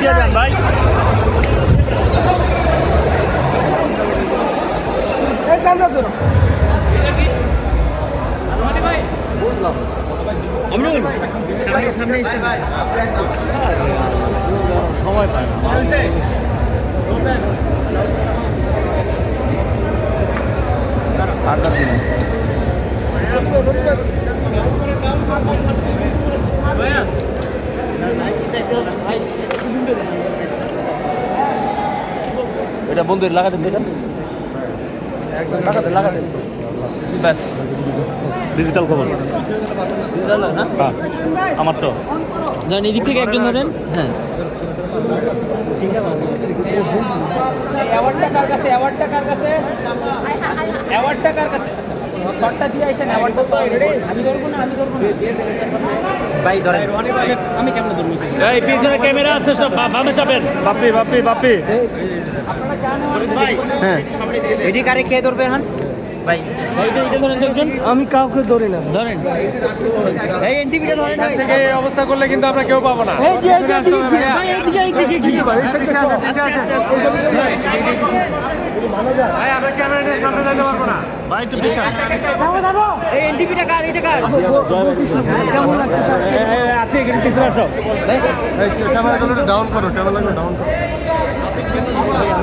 দিয়ে দেন ভাই। সময় পায় না এটা বন্ধু লাগাতে একদম লাগাতে লাগাতে। ব্যাস। ডিজিটাল খবর। হ্যাঁ। আমার তো। ধরেন এদিক থেকে একজন ধরেন। হ্যাঁ। অ্যাওয়ার্ডটা কার কাছে? অ্যাওয়ার্ডটা কার কাছে? অ্যাওয়ার্ডটা কার কাছে? শটটা দিয়ে আসেন আমি ধরবো না আমি ধরবো না। ভাই ধরেন। আমি কেমন ধরবো? এই পিছনে ক্যামেরা আছে সব বা- বামে চাপেন। বাপি বাপি বাপি। হ্যাঁ। এটি কারে কে ধরবে হান ভাই আমি কাউকে ধরি না ধরেন এই এনটিভিটা ধরেন। থেকে এই অবস্থা করলে কিন্তু আমরা কেউ পাবো না এই যে এই যে, ভাই এইদিকে এইদিকে কি আসেন, নিচে আসেন। ভাই আমরা ক্যামেরা নিয়ে সামনে যেতে পারব না ভাই একটু পিছন এই এনটিভিটা কার এটা কার আপনি এখানে পিছনে আসো ক্যামেরাগুলো ডাউন করো ক্যামেরাগুলো ডাউন করো